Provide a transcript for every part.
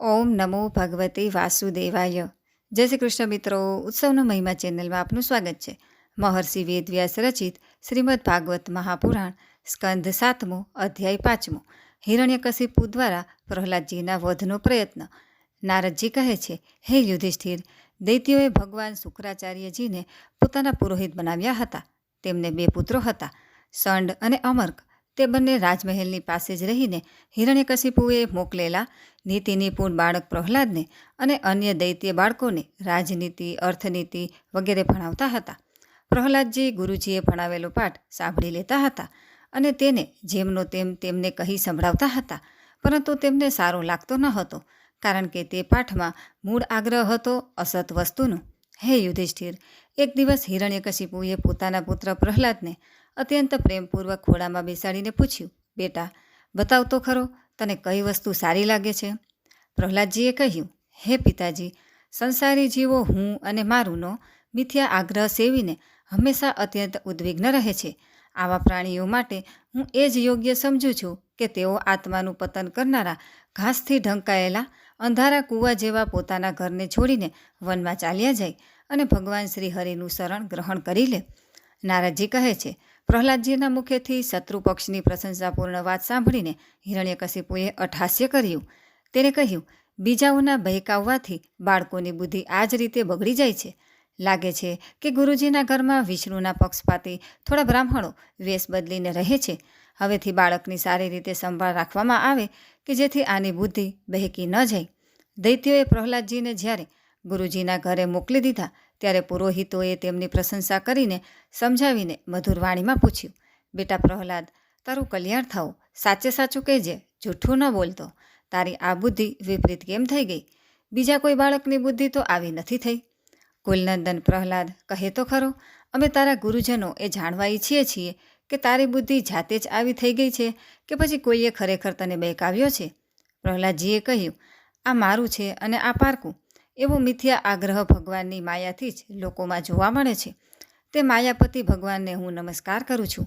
ઓમ નમો ભગવતે વાસુદેવાય. જય શ્રી કૃષ્ણ મિત્રો, ઉત્સવનો મહિમા ચેનલમાં આપનું સ્વાગત છે. મહર્ષિ વેદવ્યાસ રચિત શ્રીમદ ભાગવત મહાપુરાણ સ્કંધ સાતમો, અધ્યાય પાંચમો, હિરણ્યકશિપુ દ્વારા પ્રહલાદજીના વધનો પ્રયત્ન. નારદજી કહે છે, હે યુધિષ્ઠિર, દૈત્યોએ ભગવાન શુક્રાચાર્યજીને પોતાના પુરોહિત બનાવ્યા હતા. તેમને બે પુત્રો હતા, સંડ અને અમર્ક. તે બંને રાજમહેલની પાસે જ રહીને હિરણ્યકશિપુએ મોકલેલા નીતિ નિપુણ બાળક પ્રહલાદને અને અન્ય દૈત્ય બાળકોને રાજનીતિ, અર્થનીતિ વગેરે ભણાવતા હતા. પ્રહલાદજી ગુરુજીએ ભણાવેલો પાઠ સાંભળી લેતા હતા અને તેને જેમનો તેમ તેમને કહી સંભળાવતા હતા, પરંતુ તેમને સારો લાગતો ન હતો, કારણ કે તે પાઠમાં મૂળ આગ્રહ હતો અસત વસ્તુનો. હે યુધિષ્ઠિર, એક દિવસ હિરણ્યકશિપુએ પોતાના પુત્ર પ્રહલાદને અત્યંત પ્રેમપૂર્વક ખોળામાં બેસાડીને પૂછ્યું, બેટા, બતાવ તો ખરો, તને કઈ વસ્તુ સારી લાગે છે? પ્રહલાદજીએ કહ્યું, હે પિતાજી, સંસારી જીવો હું અને મારુંનો મિથ્યા આગ્રહ સેવીને હંમેશા અત્યંત ઉદ્વિગ્ન રહે છે. આવા પ્રાણીઓ માટે હું એ જ યોગ્ય સમજું છું કે તેઓ આત્માનું પતન કરનારા ઘાસથી ઢંકાયેલા અંધારા કૂવા જેવા પોતાના ઘરને છોડીને વનમાં ચાલ્યા જાય અને ભગવાન શ્રી હરિનું શરણ ગ્રહણ કરી લે. નારદજી કહે છે પ્રહલાદજીના મુખેથી શત્રુ પક્ષની પ્રશંસાપૂર્ણ વાત સાંભળીને હિરણ્યકશિપુએ અઠાસ્ય કર્યું. તેણે કહ્યું, બીજાઓના બહેકાવવાથી બાળકોની બુદ્ધિ આ જ રીતે બગડી જાય છે. લાગે છે કે ગુરુજીના ઘરમાં વિષ્ણુના પક્ષપાતી થોડા બ્રાહ્મણો વેશ બદલીને રહે છે. હવેથી બાળકની સારી રીતે સંભાળ રાખવામાં આવે કે જેથી આની બુદ્ધિ બહેકી ન જાય. દૈત્યોએ પ્રહલાદજીને જ્યારે ગુરુજીના ઘરે મોકલી દીધા ત્યારે પુરોહિતોએ તેમની પ્રશંસા કરીને સમજાવીને મધુર વાણીમાં પૂછ્યું, બેટા પ્રહલાદ, તારું કલ્યાણ થાવ સાચે સાચું કહેજે, જૂઠું ન બોલતો. તારી આ બુદ્ધિ વિપરીત કેમ થઈ ગઈ? બીજા કોઈ બાળકની બુદ્ધિ તો આવી નથી થઈ. કુલનંદન પ્રહલાદ, કહે તો ખરો. અમે તારા ગુરુજનો એ જાણવા ઈચ્છીએ છીએ કે તારી બુદ્ધિ જાતે જ આવી થઈ ગઈ છે કે પછી કોઈએ ખરેખર તને બેકાવ્યો છે? પ્રહલાદજીએ કહ્યું, આ મારું છે અને આ પારકું. એવો મિથ્યા આગ્રહ ભગવાનની માયાથી જ લોકોમાં જોવા મળે છે. તે માયાપતિ ભગવાનને હું નમસ્કાર કરું છું.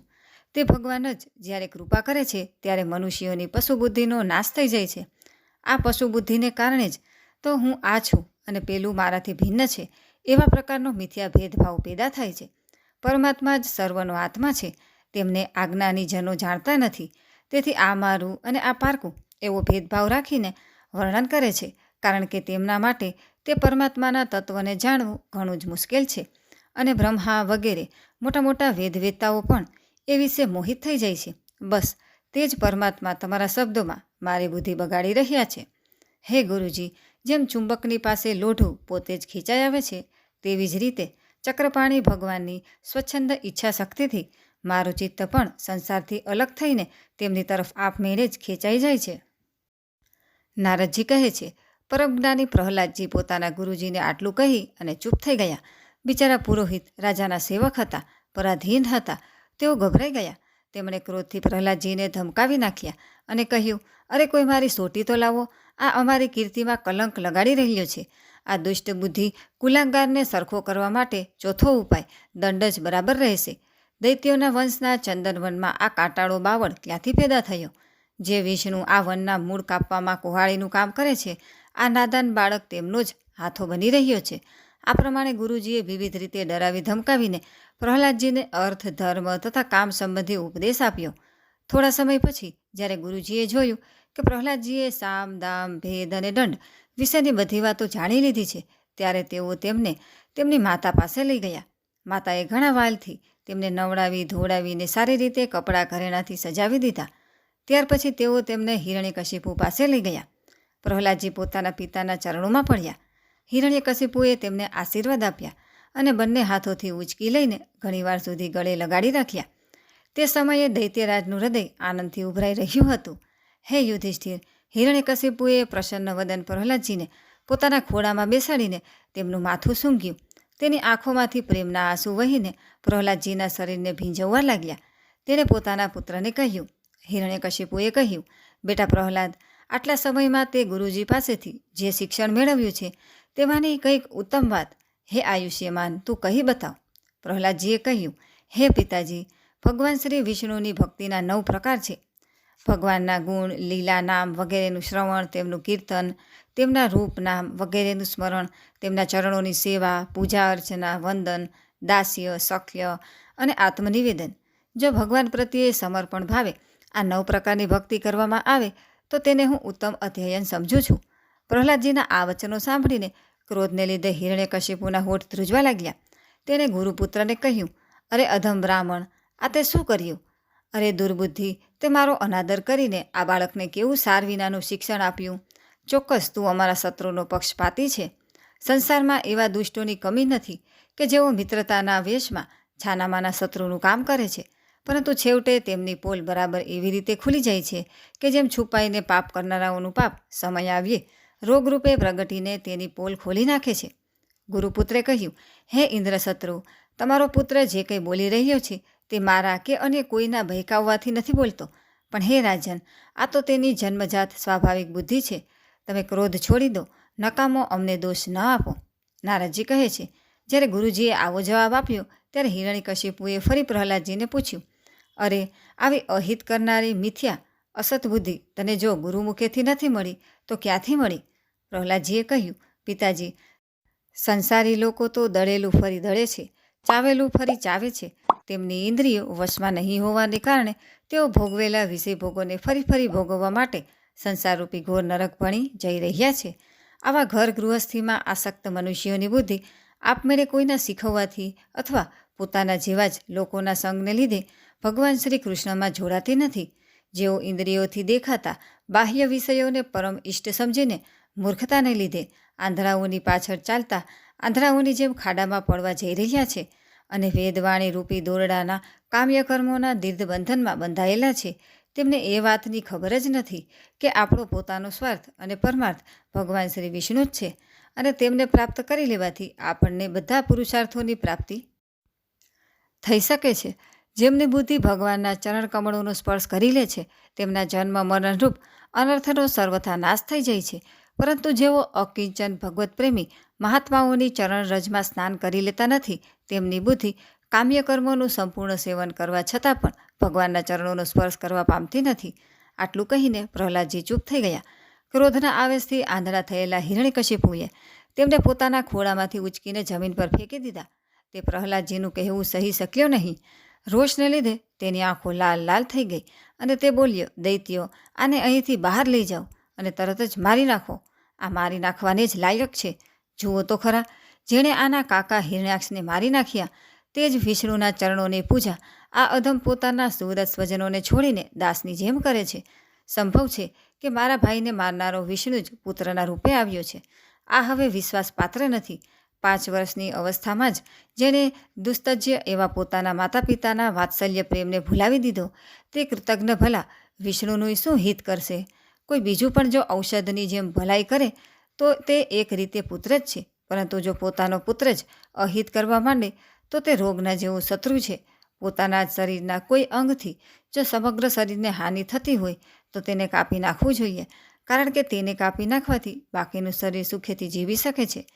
તે ભગવાન જ જ્યારે કૃપા કરે છે, ત્યારે મનુષ્યોની પશુબુદ્ધિનો નાશ થઈ જાય છે. આ પશુબુદ્ધિને કારણે જ તો હું આ છું અને પેલું મારાથી ભિન્ન છે, એવા પ્રકારનો મિથ્યા ભેદભાવ પેદા થાય છે. પરમાત્મા જ સર્વનો આત્મા છે, તેમને આજ્ઞાની જનો જાણતા નથી. તેથી આ મારું અને આ પારકું એવો ભેદભાવ રાખીને વર્ણન કરે છે, કારણ કે તેમના માટે તે પરમાત્માના તત્વને જાણવું ઘણું જ મુશ્કેલ છે અને બ્રહ્મા વગેરે મોટા મોટા વેદવેતાઓ પણ એ વિશે મોહિત થઈ જાય છે. બસ, તે જ પરમાત્મા તમારા શબ્દોમાં મારી બુદ્ધિ બગાડી રહ્યા છે. હે ગુરુજી, જેમ ચુંબકની પાસે લોઢું પોતે જ ખેંચાઈ આવે છે, તેવી જ રીતે ચક્રપાણી ભગવાનની સ્વચ્છંદ ઈચ્છા શક્તિથી મારું ચિત્ત પણ સંસારથી અલગ થઈને તેમની તરફ આપમેળે જ ખેંચાઈ જાય છે. નારદજી કહે છે પરમજ્ઞાની પ્રહલાદજી પોતાના ગુરુજીને આટલું કહી અને ચૂપ થઈ ગયા. બિચારા પુરોહિત રાજાના સેવક હતા, પરાધીન હતા. તેઓ ગભરાઈ ગયા. તેમણે ક્રોધથી પ્રહલાદજીને ધમકાવી નાખ્યા અને કહ્યું, અરે, કોઈ મારી સોટી તો લાવો. આ અમારી કીર્તિમાં કલંક લગાડી રહ્યો છે. આ દુષ્ટ બુદ્ધિ કુલાંગારને સરખો કરવા માટે ચોથો ઉપાય, દંડ જ બરાબર રહેશે. દૈત્યોના વંશના ચંદનવનમાં આ કાંટાળો બાવળ ક્યાંથી પેદા થયો? જે વિષ્ણુ આ વનના મૂળ કાપવામાં કુહાળીનું કામ કરે છે આ નાદાન બાળક તેમનો જ હાથો બની રહ્યો છે. આ પ્રમાણે ગુરુજીએ વિવિધ રીતે ડરાવી ધમકાવીને પ્રહલાદજીને અર્થ, ધર્મ તથા કામ સંબંધી ઉપદેશ આપ્યો. થોડા સમય પછી જ્યારે ગુરુજીએ જોયું કે પ્રહલાદજીએ સામ, દામ, ભેદ અને દંડ વિશેની બધી વાતો જાણી લીધી છે, ત્યારે તેઓ તેમને તેમની માતા પાસે લઈ ગયા. માતાએ ઘણા વાલથી તેમને નવડાવી ધોડાવીને સારી રીતે કપડાં ઘરેણાથી સજાવી દીધા. ત્યાર પછી તેઓ તેમને હિરણ્યકશિપુ પાસે લઈ ગયા. પ્રહલાદજી પોતાના પિતાના ચરણોમાં પડ્યા. હિરણ્યકશિપુએ તેમને આશીર્વાદ આપ્યા અને બંને હાથોથી ઉંચકી લઈને ઘણીવાર સુધી ગળે લગાડી રાખ્યા. તે સમયે દૈત્યરાજનું હૃદય આનંદથી ઉભરાઈ રહ્યું હતું. હે યુધિષ્ઠિર હિરણ્યકશિપુએ પ્રસન્ન વદન પ્રહલાદજીને પોતાના ખોળામાં બેસાડીને તેમનું માથું સૂંઘ્યું. તેની આંખોમાંથી પ્રેમના આંસુ વહીને પ્રહલાદજીના શરીરને ભીંજવવા લાગ્યા. તેણે પોતાના પુત્રને કહ્યું હિરણ્યકશિપુએ કહ્યું, બેટા પ્રહલાદ આટલા સમયમાં તે ગુરુજી પાસેથી જે શિક્ષણ મેળવ્યું છે, તેમાંની કંઈક ઉત્તમ વાત. હે આયુષ્યમાન, તું કહી બતાવ. પ્રહલાદજીએ કહ્યું, હે પિતાજી, ભગવાન શ્રી વિષ્ણુની ભક્તિના નવ પ્રકાર છે. ભગવાનના ગુણ, લીલા નામ વગેરેનું શ્રવણ, તેમનું કીર્તન, તેમના રૂપ નામ વગેરેનું સ્મરણ, તેમના ચરણોની સેવા, પૂજા અર્ચના, વંદન, દાસ્ય સખ્ય અને આત્મનિવેદન. જો ભગવાન પ્રત્યે સમર્પણ ભાવે, આ નવ પ્રકારની ભક્તિ કરવામાં આવે તો તેને હું ઉત્તમ અધ્યયન સમજું છું. પ્રહલાદજીના આ વચનો સાંભળીને ક્રોધને લીધે હિરણ્યકશિપુના હોઠ ધ્રુજવા લાગ્યા. તેણે ગુરુપુત્રને કહ્યું, અરે અધમ બ્રાહ્મણ, આ તે શું કર્યું? અરે દુર્બુદ્ધિ, તે મારો અનાદર કરીને આ બાળકને કેવું સાર વિનાનું શિક્ષણ આપ્યું? ચોક્કસ તું અમારા શત્રુનો પક્ષપાતી છે. સંસારમાં એવા દુષ્ટોની કમી નથી કે જેઓ મિત્રતાના વેશમાં છાનામાના શત્રુનું કામ કરે છે. પરંતુ છેવટે તેમની પોલ બરાબર એવી રીતે ખુલી જાય છે કે જેમ છુપાઈને પાપ કરનારાઓનું પાપ સમય આવ્યે રોગરૂપે પ્રગટીને તેની પોલ ખોલી નાખે છે. ગુરુપુત્રે કહ્યું, હે ઇન્દ્રશત્રુ, તમારો પુત્ર જે કંઈ બોલી રહ્યો છે તે મારા કે અન્ય કોઈના ભયકાવવાથી નથી બોલતો. પણ હે રાજન, આ તો તેની જન્મજાત સ્વાભાવિક બુદ્ધિ છે. તમે ક્રોધ છોડી દો, નકામો અમને દોષ ન આપો. નારદજી કહે છે, જ્યારે ગુરુજીએ આવો જવાબ આપ્યો, ત્યારે હિરણ્યકશિપુએ ફરી પ્રહલાદજીને પૂછ્યું અરે, આવી અહિત કરનારી મિથ્યા, અસત બુદ્ધિ તને જો ગુરુમુખેથી નથી મળી, તો ક્યાંથી મળી? પ્રહલાદજીએ કહ્યું, પિતાજી, સંસારી લોકો તો દળેલું ફરી દળે છે, ચાવેલું ફરી ચાવે છે. તેમની ઇન્દ્રિયો વશમાં નહીં હોવાને કારણે તેઓ ભોગવેલા વિષય ભોગોને ફરી ફરી ભોગવવા માટે સંસારરૂપી ઘોર નરક ભણી જઈ રહ્યા છે. આવા ઘર ગૃહસ્થીમાં આસક્ત મનુષ્યોની બુદ્ધિ આપમેળે કોઈના શીખવવાથી અથવા પોતાના જેવા જ લોકોના સંગને લીધે ભગવાન શ્રી કૃષ્ણમાં જોડાતી નથી. જેઓ ઇન્દ્રિયોથી દેખાતા, બાહ્ય વિષયોને પરમ ઇષ્ટ સમજીને મૂર્ખતાને લીધે આંધળાઓની પાછળ ચાલતા આંધળાઓની જેમ ખાડામાં પડવા જઈ રહ્યા છે અને વેદવાણી રૂપી દોરડાના કામ્યકર્મોના દીર્ઘ બંધનમાં બંધાયેલા છે. તેમને એ વાતની ખબર જ નથી કે આપણો પોતાનો સ્વાર્થ અને પરમાર્થ ભગવાન શ્રી વિષ્ણુ જ છે અને તેમને પ્રાપ્ત કરી લેવાથી આપણને બધા પુરુષાર્થોની પ્રાપ્તિ થઈ શકે છે. જેમની બુદ્ધિ ભગવાનના ચરણ કમળોનો સ્પર્શ કરી લે છે, તેમના જન્મ મરણરૂપ અનર્થનો સર્વથા નાશ થઈ જાય છે. પરંતુ જેઓ અકિંચન ભગવત પ્રેમી મહાત્માઓની ચરણ રજમાં સ્નાન કરી લેતા નથી, તેમની બુદ્ધિ કામ્ય કર્મોનું સંપૂર્ણ સેવન કરવા છતાં પણ ભગવાનના ચરણોનો સ્પર્શ કરવા પામતી નથી. આટલું કહીને પ્રહલાદજી ચૂપ થઈ ગયા. ક્રોધના આવેશથી આંધળા થયેલા હિરણ્યકશિપુએ તેમને પોતાના ખોળામાંથી ઉચકીને જમીન પર ફેંકી દીધા. તે પ્રહલાદજીનું કહેવું સહી શક્યો નહીં. રોષને લીધે તેની આંખો લાલ લાલ થઈ ગઈ અને તે બોલ્યો, દૈત્યો, આને અહીંથી બહાર લઈ જાઓ અને તરત જ મારી નાખો. આ મારી નાખવાને જ લાયક છે. જુઓ તો ખરા, જેણે આના કાકા હિરણ્યાક્ષને મારી નાખ્યા, તે જ વિષ્ણુના ચરણોની પૂજા આ અધમ પોતાના સુરત સ્વજનોને છોડીને દાસની જેમ કરે છે. સંભવ છે કે મારા ભાઈને મારનારો વિષ્ણુ જ પુત્રના રૂપે આવ્યો છે. આ હવે વિશ્વાસ પાત્ર નથી. પાંચ વર્ષની અવસ્થામાં જ જેણે દુસ્તજ્ય એવા પોતાના માતા પિતાના વાત્સલ્ય પ્રેમને ભૂલાવી દીધો. તે કૃતજ્ઞ ભલા, વિષ્ણુનું શું હિત કરશે? કોઈ બીજું પણ જો ઔષધની જેમ ભલાઈ કરે, તો તે એક રીતે પુત્ર જ છે. પરંતુ જો પોતાનો પુત્ર જ અહિત કરવા માંડે, તો તે રોગના જેવું શત્રુ છે. પોતાના શરીરના કોઈ અંગથી જો સમગ્ર શરીરને હાનિ થતી હોય, તો તેને કાપી નાખવું જોઈએ. કારણ કે તેને કાપી નાખવાથી બાકીનું શરીર સુખેથી જીવી શકે છે.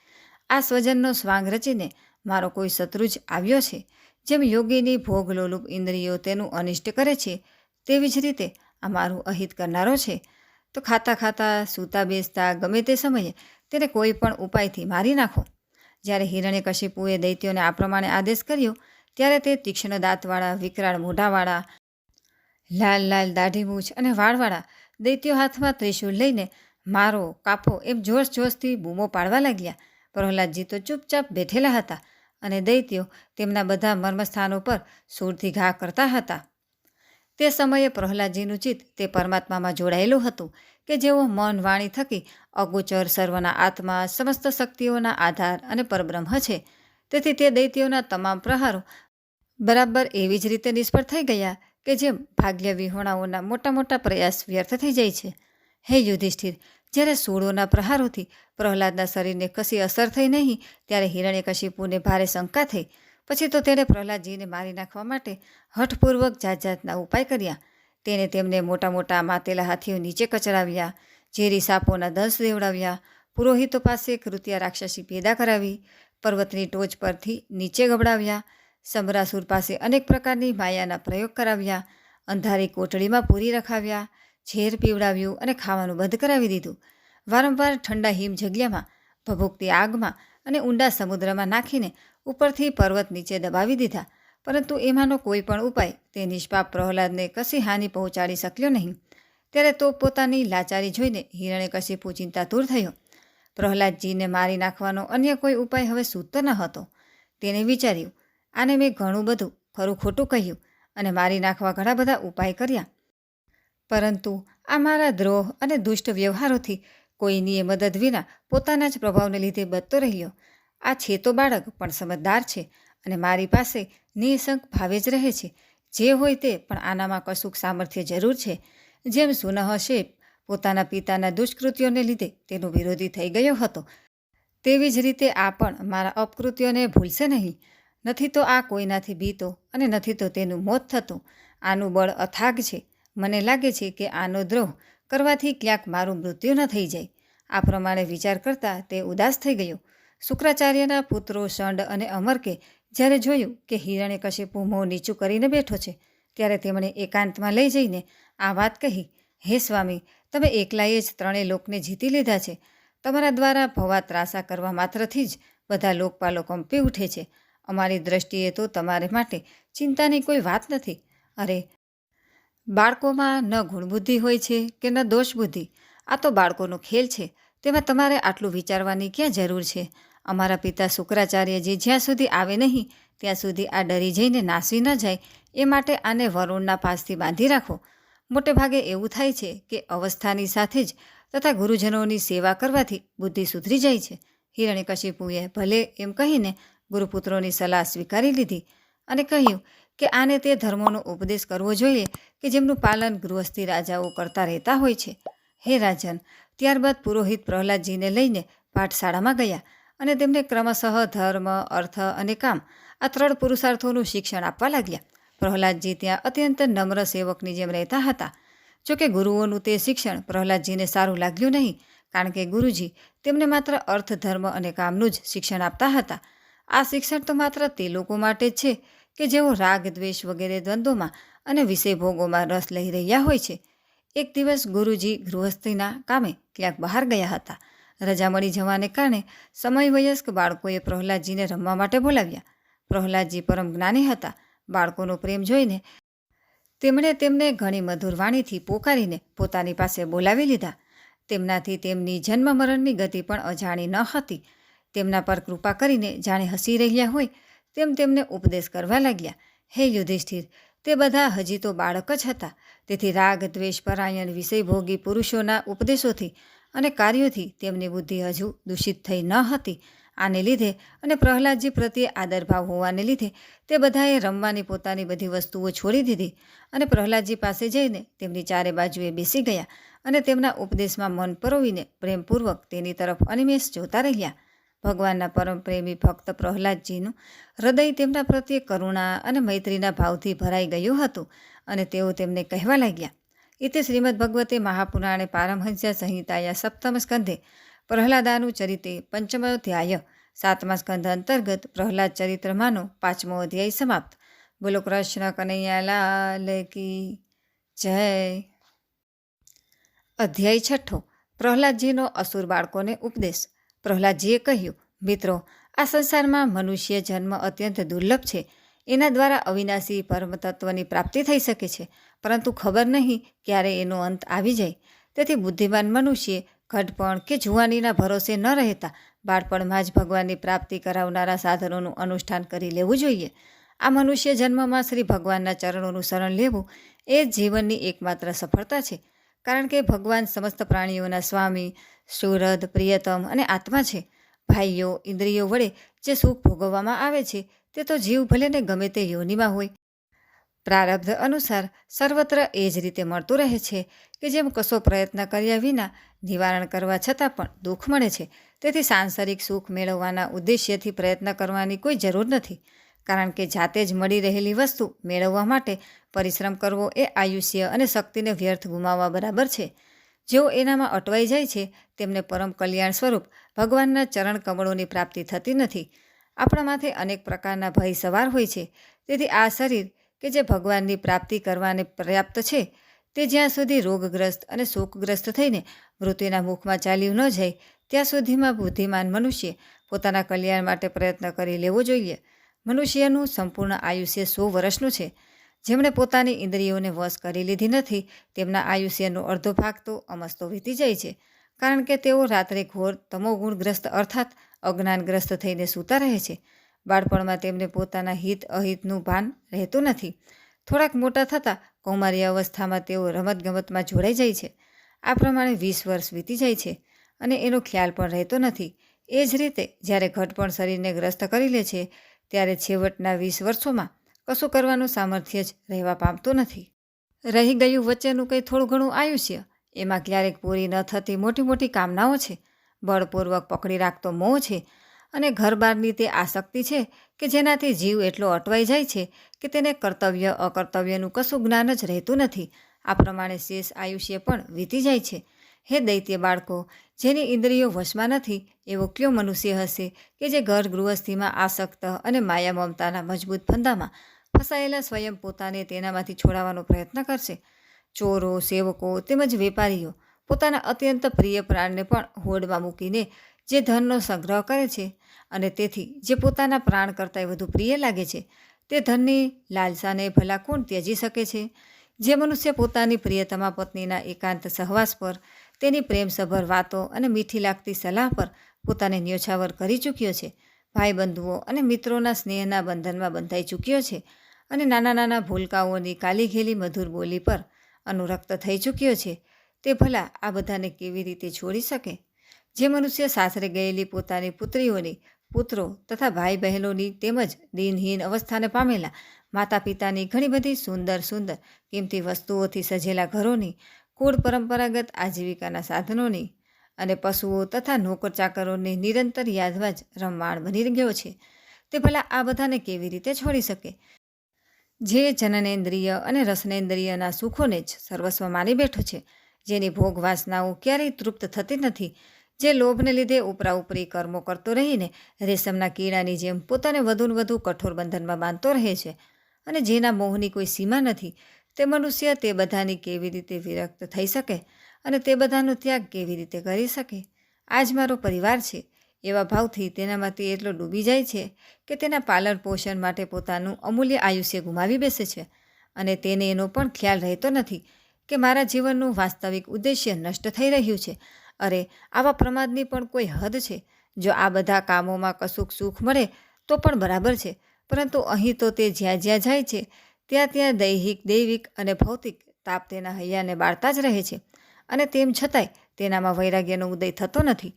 આ સ્વજનનો સ્વાંગ રચીને મારો કોઈ શત્રુ જ આવ્યો છે, જેમ યોગીની ભોગ લોલુપ ઇન્દ્રિયો તેનું અનિષ્ટ કરે છે, તેવી જ રીતે આ મારું અહિત કરનારો છે. તો ખાતા ખાતા સૂતા બેસતા ગમે તે સમયે તેને કોઈ પણ ઉપાયથી મારી નાખો. જ્યારે હિરણ્યકશિપુએ દૈત્યોને આ પ્રમાણે આદેશ કર્યો, ત્યારે તે તીક્ષ્ણ દાંતવાળા, વિકરાળ મોઢાવાળા, લાલ લાલ દાઢી મૂછ અને વાળવાળા દૈત્યો હાથમાં ત્રિશુલ લઈને મારો કાપો એમ જોશ જોશથી બૂમો પાડવા લાગ્યા. પ્રહલાદજી તો ચૂપચાપ બેઠેલા હતા અને દૈત્યો તેમના બધા મર્મસ્થાનો પર સૂરથી ઘા કરતા હતા. તે સમયે પ્રહલાદજીનું ચિત્ત તે પરમાત્મામાં જોડાયેલું હતું કે જેઓ મન વાણી થકી અગોચર સર્વના આત્મા, સમસ્ત શક્તિઓના આધાર અને પરબ્રહ્મ છે. તેથી તે દૈત્યોના તમામ પ્રહારો બરાબર એવી જ રીતે નિષ્ફળ થઈ ગયા કે જેમ ભાગ્ય વિહોણાઓના મોટા મોટા પ્રયાસ વ્યર્થ થઈ જાય છે. હે યુધિષ્ઠિર જ્યારે સૂળોના પ્રહારોથી પ્રહલાદના શરીરને કશી અસર થઈ નહીં, ત્યારે હિરણ્યકશિપુને ભારે શંકા થઈ. પછી તો તેણે પ્રહલાદજીને મારી નાખવા માટે હઠપૂર્વક જાત જાતના ઉપાય કર્યા. તેણે તેમને મોટા મોટા માતેલા હાથીઓ નીચે કચડાવ્યા, ઝેરી સાપોના દંશ દેવડાવ્યા, પુરોહિતો પાસે કૃત્યા રાક્ષસી પેદા કરાવી, પર્વતની ટોચ પરથી નીચે ગબડાવ્યા સમરાસુર પાસે અનેક પ્રકારની માયાના પ્રયોગ કરાવ્યા, અંધારી કોટડીમાં પૂરી રખાવ્યા ઝેર પીવડાવ્યું અને ખાવાનું બંધ કરાવી દીધું. વારંવાર ઠંડા હિમ જગ્યામાં, ભભૂકતી આગમાં અને ઊંડા સમુદ્રમાં નાખીને ઉપરથી પર્વત નીચે દબાવી દીધા. પરંતુ એમાંનો કોઈ પણ ઉપાય તે નિષ્પાપ પ્રહલાદને કશી હાનિ પહોંચાડી શક્યો નહીં. ત્યારે તો પોતાની લાચારી જોઈને હિરણે કશી પૂચિંતા દૂર થયો. પ્રહલાદજીને મારી નાખવાનો અન્ય કોઈ ઉપાય હવે સૂતો ન હતો. તેણે વિચાર્યું, આને મેં ઘણું બધું ખરું ખોટું કહ્યું અને મારી નાખવા ઘણા બધા ઉપાય કર્યા. પરંતુ આ મારા દ્રોહ અને દુષ્ટ વ્યવહારોથી કોઈનીએ મદદ વિના પોતાના જ પ્રભાવને લીધે બચતો રહ્યો. આ છે તો બાળક પણ સમજદાર છે અને મારી પાસે નિઃશંક ભાવે જ રહે છે. જે હોય તે પણ આનામાં કશુંક સામર્થ્ય જરૂર છે. જેમ સુનહ શેપ પોતાના પિતાના દુષ્કૃત્યોને લીધે તેનો વિરોધી થઈ ગયો હતો, તેવી જ રીતે આ પણ મારા અપકૃત્યોને ભૂલશે નહીં. નથી તો આ કોઈનાથી બીતો અને નથી તો તેનું મોત થતું. આનું બળ અથાગ છે. મને લાગે છે કે આનો દ્રોહ કરવાથી ક્યાંક મારું મૃત્યુ ન થઈ જાય. આ પ્રમાણે વિચાર કરતાં તે ઉદાસ થઈ ગયો. શુક્રાચાર્યના પુત્રો શંડ અને અમરકે જ્યારે જોયું કે હિરણ્યકશિપુ મોં નીચું કરીને બેઠો છે, ત્યારે તેમણે એકાંતમાં લઈ જઈને આ વાત કહી, હે સ્વામી, તમે એકલાએ જ ત્રણેય લોકને જીતી લીધા છે. તમારા દ્વારા ભવા ત્રાસા કરવા માત્રથી જ બધા લોકપાલો કંપી ઉઠે છે. અમારી દ્રષ્ટિએ તો તમારે માટે ચિંતાની કોઈ વાત નથી. અરે બાળકોમાં ન ગુણબુદ્ધિ હોય છે કે ન દોષબુદ્ધિ, આ તો બાળકોનો ખેલ છે. તેમાં તમારે આટલું વિચારવાની ક્યાં જરૂર છે? અમારા પિતા શુક્રાચાર્યજી જ્યાં સુધી આવે નહીં, ત્યાં સુધી આ ડરી જઈને નાસી ન જાય, એ માટે આને વરુણના પાસથી બાંધી રાખો. મોટે ભાગે એવું થાય છે કે અવસ્થાની સાથે જ તથા ગુરુજનોની સેવા કરવાથી બુદ્ધિ સુધરી જાય છે. હિરણ્યકશિપુએ ભલે એમ કહીને ગુરુપુત્રોની સલાહ સ્વીકારી લીધી અને કહ્યું કે આને તે ધર્મોનો ઉપદેશ કરવો જોઈએ કે જેમનું પાલન ગૃહસ્થી રાજાઓ કરતા રહેતા હોય છે. હે રાજન, ત્યારબાદ પુરોહિત પ્રહલાદજીને લઈને પાઠશાળામાં ગયા અને તેમને ક્રમશઃ ધર્મ, અર્થ અને કામ આ ત્રણ પુરુષાર્થોનું શિક્ષણ આપવા લાગ્યા. પ્રહલાદજી ત્યાં અત્યંત નમ્ર સેવકની જેમ રહેતા હતા. જોકે ગુરુઓનું તે શિક્ષણ પ્રહલાદજીને સારું લાગ્યું નહીં, કારણ કે ગુરુજી તેમને માત્ર અર્થ, ધર્મ અને કામનું જ શિક્ષણ આપતા હતા. આ શિક્ષણ તો માત્ર તે લોકો માટે છે કે જેઓ રાગ, દ્વેષ વગેરે દ્વંદ્વોમાં અને વિષય ભોગોમાં રસ લઈ રહ્યા હોય છે. એક દિવસ ગુરુજી ગૃહસ્થીના કામે ક્યાંક બહાર ગયા હતા. રજા મળી જવાને કારણે સમય વયસ્ક બાળકોએ પ્રહલાદજીને રમવા માટે બોલાવ્યા. પ્રહલાદજી પરમ જ્ઞાની હતા. બાળકોનો પ્રેમ જોઈને તેમણે તેમને ઘણી મધુર વાણીથી પોકારીને પોતાની પાસે બોલાવી લીધા. તેમનાથી તેમની જન્મ મરણની ગતિ પણ અજાણી ન હતી. તેમના પર કૃપા કરીને જાણે હસી રહ્યા હોય તેમ તેમને ઉપદેશ કરવા લાગ્યા. હે યુધિષ્ઠિર તે બધા હજી તો બાળક જ હતા. તેથી રાગ, દ્વેષ, પરાયણ વિષયભોગી પુરુષોના ઉપદેશોથી અને કાર્યોથી તેમની બુદ્ધિ હજુ દૂષિત થઈ ન હતી. આને લીધે અને પ્રહલાદજી પ્રત્યે આદરભાવ હોવાને લીધે તે બધાએ રમવાની પોતાની બધી વસ્તુઓ છોડી દીધી અને પ્રહલાદજી પાસે જઈને તેમની ચારે બાજુએ બેસી ગયા અને તેમના ઉપદેશમાં મન પરોવીને પ્રેમપૂર્વક તેની તરફ અનિમેષ જોતા રહ્યા. ભગવાનના પરમ પ્રેમી ભક્ત પ્રહલાદજીનું હૃદય તેમના પ્રત્યે કરુણા અને મૈત્રીના ભાવથી ભરાઈ ગયું હતું અને તેઓ તેમને કહેવા લાગ્યા ઇતિ શ્રીમદ ભગવતે મહાપુરાણે પારમહંસ્ય સંહિતાયા સપ્તમ સ્કંધે પ્રહલાદાનું ચરિતે પંચમોધ્યાય સાતમા સ્કંધ અંતર્ગત પ્રહલાદ ચરિત્રમાંનો પાંચમો અધ્યાય સમાપ્ત. બોલો કૃષ્ણ કનૈયાલાલ કી જય. અધ્યાય છઠ્ઠો. પ્રહલાદજીનો અસુર બાળકોને ઉપદેશ. પ્રહલાદજીએ કહ્યું, મિત્રો, આ સંસારમાં મનુષ્ય જન્મ અત્યંત દુર્લભ છે. એના દ્વારા અવિનાશી પરમતત્વની પ્રાપ્તિ થઈ શકે છે. પરંતુ ખબર નહીં ક્યારે એનો અંત આવી જાય. તેથી બુદ્ધિમાન મનુષ્યે ઘટપણ કે જુવાનીના ભરોસે ન રહેતા બાળપણમાં જ ભગવાનની પ્રાપ્તિ કરાવનારા સાધનોનું અનુષ્ઠાન કરી લેવું જોઈએ. આ મનુષ્ય જન્મમાં શ્રી ભગવાનના ચરણોનું શરણ લેવું એ જીવનની એકમાત્ર સફળતા છે. કારણ કે ભગવાન સમસ્ત પ્રાણીઓના સ્વામી સુરદ પ્રિયતમ અને આત્મા છે. ભાઈઓ, ઇન્દ્રિયો વડે જે સુખ ભોગવવામાં આવે છે, તે તો જીવ ભલે ને ગમે તે યોનિમાં હોય. પ્રારબ્ધ અનુસાર સર્વત્ર એ જ રીતે મળતું રહે છે કે જેમ કશો પ્રયત્ન કર્યા વિના નિવારણ કરવા છતાં પણ દુઃખ મળે છે. તેથી સાંસારિક સુખ મેળવવાના ઉદ્દેશ્યથી પ્રયત્ન કરવાની કોઈ જરૂર નથી. કારણ કે જાતે જ મળી રહેલી વસ્તુ મેળવવા માટે પરિશ્રમ કરવો એ આયુષ્ય અને શક્તિને વ્યર્થ ગુમાવવા બરાબર છે. જેઓ એનામાં અટવાઈ જાય છે, તેમને પરમ કલ્યાણ સ્વરૂપ ભગવાનના ચરણ કમળોની પ્રાપ્તિ થતી નથી. આપણા માથે અનેક પ્રકારના ભય સવાર હોય છે. તેથી આ શરીર કે જે ભગવાનની પ્રાપ્તિ કરવાને પર્યાપ્ત છે, તે જ્યાં સુધી રોગગ્રસ્ત અને શોકગ્રસ્ત થઈને મૃત્યુના મુખમાં ચાલ્યું ન જાય, ત્યાં સુધીમાં બુદ્ધિમાન મનુષ્ય પોતાના કલ્યાણ માટે પ્રયત્ન કરી લેવો જોઈએ. મનુષ્યનું સંપૂર્ણ આયુષ્ય સો વર્ષનું છે. જેમણે પોતાની ઇન્દ્રિયોને વશ કરી લીધી નથી, તેમના આયુષ્યનો અડધો ભાગ તો અમસ્તો વીતી જાય છે. કારણ કે તેઓ રાત્રે ઘોર તમોગુણગ્રસ્ત અર્થાત અજ્ઞાનગ્રસ્ત થઈને સૂતા રહે છે. બાળપણમાં તેમને પોતાના હિત અહિતનું ભાન રહેતું નથી. થોડાક મોટા થતાં કૌમારી અવસ્થામાં તેઓ રમતગમતમાં જોડાઈ જાય છે. આ પ્રમાણે વીસ વર્ષ વીતી જાય છે અને એનો ખ્યાલ પણ રહેતો નથી. એ જ રીતે જ્યારે ઘટપણ શરીરને ગ્રસ્ત કરી લે છે ત્યારે છેવટના વીસ વર્ષોમાં કશું કરવાનું સામર્થ્ય જ રહેવા પામતું નથી. રહી ગયું વચ્ચેનું કંઈ થોડું ઘણું આયુષ્ય, એમાં ક્યારેક પૂરી ન થતી મોટી મોટી કામનાઓ છે. બળપૂર્વક પકડી રાખતો મોહ છે અને ઘરબારની તે આસક્તિ છે કે જેનાથી જીવ એટલો અટવાઈ જાય છે કે તેને કર્તવ્ય, અકર્તવ્યનું કશું જ્ઞાન જ રહેતું નથી. આ પ્રમાણે શેષ આયુષ્ય પણ વીતી જાય છે. હે દૈત્ય બાળકો, જેની ઇન્દ્રિયો વશમાં નથી, એવો કયો મનુષ્ય હશે કે જે ઘર ગૃહસ્થિમાં આસક્ત અને માયા મમતાના મજબૂત ફંદામાં ફસાયેલા સ્વયં પોતાને તેનામાંથી છોડાવવાનો પ્રયત્ન કરશે? ચોરો, સેવકો તેમજ વેપારીઓ પોતાના અત્યંત પ્રિય પ્રાણને પણ હોડમાં મૂકીને જે ધનનો સંગ્રહ કરે છે અને તેથી જે પોતાના પ્રાણ કરતાંય વધુ પ્રિય લાગે છે, તે ધનની લાલસાને ભલા કોણ ત્યજી શકે છે? જે મનુષ્ય પોતાની પ્રિયતમા પત્નીના એકાંત સહવાસ પર તેની પ્રેમસભર વાતો અને મીઠી લાગતી સલાહ પર પોતાને ન્યોછાવર કરી ચૂક્યો છે. ભાઈબંધુઓ અને મિત્રોના સ્નેહના બંધનમાં બંધાઈ ચૂક્યો છે અને નાના નાના ભૂલકાઓની કાલીઘેલી મધુર બોલી પર અનુરક્ત થઈ ચૂક્યો છે. તે ભલા આ બધાને કેવી રીતે છોડી શકે? જે મનુષ્ય સાસરે ગયેલી પોતાની પુત્રીઓની પુત્રો તથા ભાઈ બહેનોની તેમજ દિનહીન અવસ્થાને પામેલા માતા પિતાની ઘણી બધી સુંદર સુંદર કિંમતી વસ્તુઓથી સજેલા ઘરોની કુળ પરંપરાગત આજીવિકાના સાધનોની અને પશુઓ તથા નોકર ચાકરોની નિરંતર યાદમાં જ રમવાણ બની ગયો છે. તે ભલા આ બધાને કેવી રીતે છોડી શકે? જે જનનેન્દ્રિય અને રસનેન્દ્રિયના સુખોને જ સર્વસ્વ માની બેઠો છે, જેની ભોગ વાસનાઓ ક્યારેય તૃપ્ત થતી નથી. જે લોભને લીધે ઉપરા ઉપરી કર્મો કરતો રહીને રેશમના કીડાની જેમ પોતાને વધુને વધુ કઠોર બંધનમાં બાંધતો રહે છે અને જેના મોહની કોઈ સીમા નથી તે મનુષ્ય તે બધાની કેવી રીતે વિરક્ત થઈ શકે અને તે બધાનો ત્યાગ કેવી રીતે કરી શકે? આજ મારો પરિવાર છે. એવા ભાવથી તેનામાંથી એટલો ડૂબી જાય છે કે તેના પાલન પોષણ માટે પોતાનું અમૂલ્ય આયુષ્ય ગુમાવી બેસે છે. અને તેને એનો પણ ખ્યાલ રહેતો નથી કે મારા જીવનનું વાસ્તવિક ઉદ્દેશ્ય નષ્ટ થઈ રહ્યું છે. અરે, આવા પ્રમાદની પણ કોઈ હદ છે. જો આ બધા કામોમાં કશુંક સુખ મળે તો પણ બરાબર છે. પરંતુ અહીં તો તે જ્યાં જ્યાં જાય છે ત્યાં ત્યાં દૈહિક, દૈવિક અને ભૌતિક તાપ તેના હૈયાને બાળતા જ રહે છે. અને તેમ છતાંય તેનામાં વૈરાગ્યનો ઉદય થતો નથી.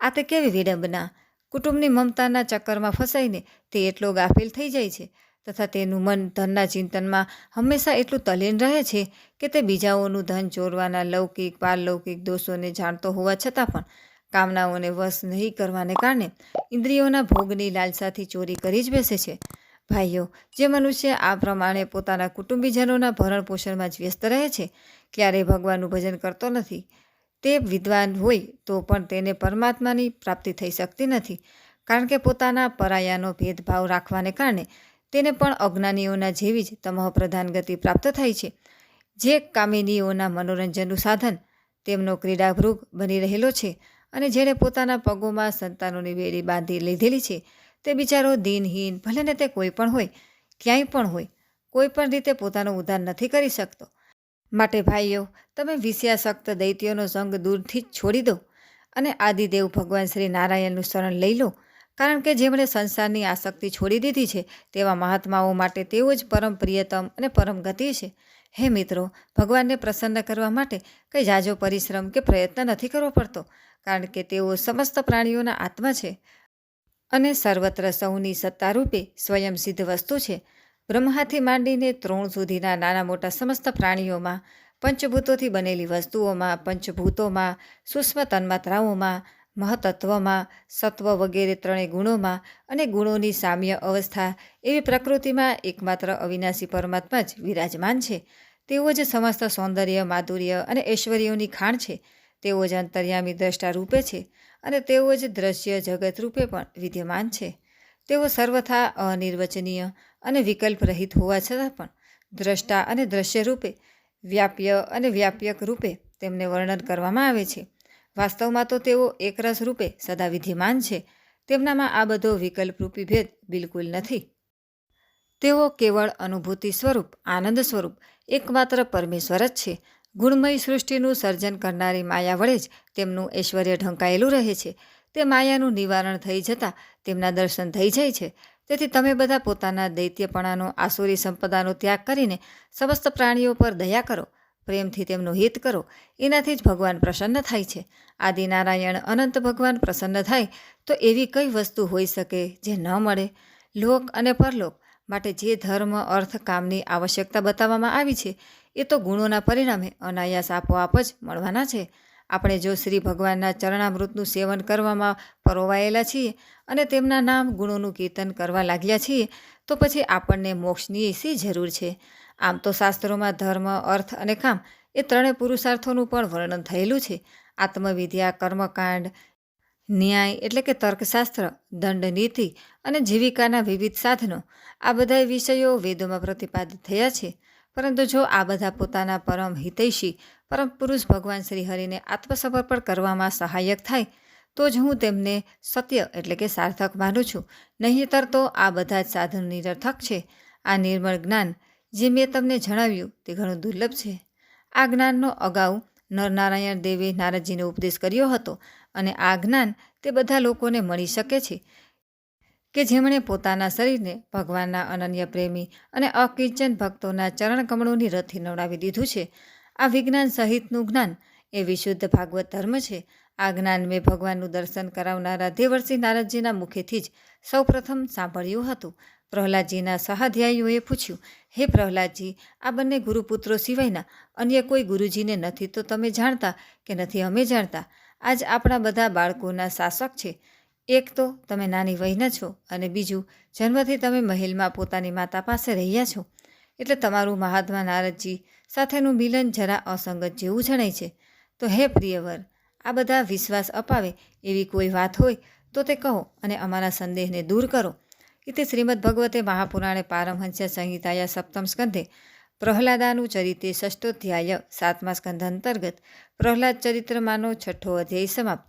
આ તે કેવી વિડંબના? કુટુંબની મમતાના ચક્કરમાં ફસાઈને તે એટલો ગાફિલ થઈ જાય છે તથા તેનું મન ધનના ચિંતનમાં હંમેશા એટલું તલીન રહે છે કે તે બીજાઓનું ધન ચોરવાના લૌકિક, પારલૌકિક દોષોને જાણતો હોવા છતાં પણ કામનાઓને વશ નહીં કરવાને કારણે ઇન્દ્રિયોના ભોગની લાલસાથી ચોરી કરી જ બેસે છે. ભાઈઓ, જે મનુષ્ય આ પ્રમાણે પોતાના કુટુંબીજનોના ભરણ પોષણમાં જ વ્યસ્ત રહે છે, ક્યારેય ભગવાનનું ભજન કરતો નથી. તે વિદ્વાન હોય તો પણ તેને પરમાત્માની પ્રાપ્તિ થઈ શકતી નથી, કારણ કે પોતાના પરાયાનો ભેદભાવ રાખવાને કારણે તેને પણ અજ્ઞાનીઓના જેવી જ તમઃ પ્રધાન ગતિ પ્રાપ્ત થાય છે. જે કામિનીઓના મનોરંજનનું સાધન, તેમનો ક્રીડાભૃગ બની રહેલો છે અને જેણે પોતાના પગોમાં સંતાનોની વેડી બાંધી લીધેલી છે તે બિચારો દિનહીન, ભલે ને તે કોઈ પણ હોય, ક્યાંય પણ હોય, કોઈ પણ રીતે પોતાનો ઉદ્ધાર નથી કરી શકતો. માટે ભાઈઓ, તમે વિષયાસક્ત દૈત્યોનો સંગ દૂરથી જ છોડી દો અને આદિદેવ ભગવાન શ્રી નારાયણનું શરણ લઈ લો, કારણ કે જેમણે સંસારની આસક્તિ છોડી દીધી છે, તેવા મહાત્માઓ માટે તેઓ જ પરમ પ્રિયતમ અને પરમ ગતિ છે. હે મિત્રો, ભગવાનને પ્રસન્ન કરવા માટે કંઈ જાજો પરિશ્રમ કે પ્રયત્ન નથી કરવો પડતો, કારણ કે તેઓ સમસ્ત પ્રાણીઓના આત્મા છે. અને સર્વત્ર સૌની સત્તારૂપે સ્વયં સિદ્ધ વસ્તુ છે. બ્રહ્માથી માંડીને ત્રણ સુધીના નાના મોટા સમસ્ત પ્રાણીઓમાં, પંચભૂતોથી બનેલી વસ્તુઓમાં, પંચભૂતોમાં સૂક્ષ્મ તન્માત્રાઓમાં મહતત્વમાં, સત્વ વગેરે ત્રણેય ગુણોમાં અને ગુણોની સામ્ય અવસ્થા એવી પ્રકૃતિમાં એકમાત્ર અવિનાશી પરમાત્મા જ વિરાજમાન છે. તેઓ જ સમસ્ત સૌંદર્ય, માધુર્ય અને ઐશ્વર્યોની ખાણ છે. તેઓ જ અંતર્યામી દ્રષ્ટા રૂપે છે અને તેઓ જ દ્રશ્ય જગત રૂપે પણ વિદ્યમાન છે. તેઓ સર્વથા અનિર્વચનીય અને વિકલ્પ રહિત હોવા છતાં પણ દ્રષ્ટા અને દ્રશ્ય રૂપે, વ્યાપ્ય અને વ્યાપ્યક રૂપે તેમને વર્ણન કરવામાં આવે છે. વાસ્તવમાં તો તેઓ એકરસ રૂપે સદા વિદ્યમાન છે. તેમનામાં આ બધો વિકલ્પરૂપી ભેદ બિલકુલ નથી. તેઓ કેવળ અનુભૂતિ સ્વરૂપ, આનંદ સ્વરૂપ, એકમાત્ર પરમેશ્વર જ છે ગુણમય સૃષ્ટિનું સર્જન કરનારી માયા વડે જ તેમનું ઐશ્વર્ય ઢંકાયેલું રહે છે. તે માયાનું નિવારણ થઈ જતાં તેમના દર્શન થઈ જાય છે. તેથી તમે બધા પોતાના દૈત્યપણાનો, આસુરી સંપદાનો ત્યાગ કરીને સમસ્ત પ્રાણીઓ પર દયા કરો, પ્રેમથી તેમનું હિત કરો. એનાથી જ ભગવાન પ્રસન્ન થાય છે. આદિનારાયણ અનંત ભગવાન પ્રસન્ન થાય તો એવી કઈ વસ્તુ હોઈ શકે જે ન મળે? લોક અને પરલોક માટે જે ધર્મ, અર્થ, કામની આવશ્યકતા બતાવવામાં આવી છે એ તો ગુણોના પરિણામે અનાયાસ આપોઆપ જ મળવાના છે. આપણે જો શ્રી ભગવાનના ચરણામૃતનું સેવન કરવામાં પરોવાયેલા છીએ અને તેમના નામ ગુણોનું કીર્તન કરવા લાગ્યા છીએ, તો પછી આપણને મોક્ષની શી જરૂર છે. આમ તો શાસ્ત્રોમાં ધર્મ, અર્થ અને કામ એ ત્રણેય પુરુષાર્થોનું પણ વર્ણન થયેલું છે. આત્મવિદ્યા, કર્મકાંડ, ન્યાય એટલે કે તર્કશાસ્ત્ર, દંડનીતિ અને જીવિકાના વિવિધ સાધનો, આ બધા વિષયો વેદોમાં પ્રતિપાદિત થયા છે. પરંતુ જો આ બધા પોતાના પરમ હિતૈષી, પરમ પુરુષ ભગવાન શ્રી હરિને આત્મસમર્પણ કરવામાં સહાયક થાય, તો જ હું તેમને સત્ય એટલે કે સાર્થક માનું છું. નહીંતર તો આ બધા જ સાધન નિરર્થક છે. આ નિર્મળ જ્ઞાન જે મેં તમને જણાવ્યું તે ઘણું દુર્લભ છે. આ જ્ઞાનનો અગાઉ નરનારાયણ દેવે નારદજીને ઉપદેશ કર્યો હતો અને આ જ્ઞાન તે બધા લોકોને મળી શકે છે. કે જેમણે પોતાના શરીરને ભગવાનના અનન્ય પ્રેમી અને અકિંચન ભક્તોના ચરણકમળોની રથી નવડાવી દીધું છે. આ વિજ્ઞાન સહિતનું જ્ઞાન એ વિશુદ્ધ ભાગવત ધર્મ છે. આ જ્ઞાન મેં ભગવાનનું દર્શન કરાવનારા દેવર્ષિ નારદજીના મુખેથી જ સૌપ્રથમ સાંભળ્યું હતું. પ્રહલાદજીના સહાધ્યાયીઓએ પૂછ્યું, હે પ્રહલાદજી, આ બંને ગુરુપુત્રો સિવાયના અન્ય કોઈ ગુરુજીને નથી તો તમે જાણતા કે નથી અમે જાણતા? આજ આપણા બધા બાળકોના શાસક છે. એક તો તમે નાની વયના છો અને બીજું જન્મથી તમે મહેલમાં પોતાની માતા પાસે રહ્યા છો. એટલે તમારું મહાત્મા નારદજી સાથેનું મિલન જરા અસંગત જેવું જણાય છે. તો હે પ્રિયવર, આ બધા વિશ્વાસ અપાવે એવી કોઈ વાત હોય તો તે કહો અને અમારા સંદેહને દૂર કરો. ઇતિ શ્રીમદ ભગવતે મહાપુરાણે પારમહંસ્ય સંહિતાયા સપ્તમ સ્કંધે પ્રહલાદાનું ચરિત્રે ષષ્ઠોધ્યાય સાતમા સ્કંધ અંતર્ગત પ્રહલાદ ચરિત્રમાંનો છઠ્ઠો અધ્યાય સમાપ્ત.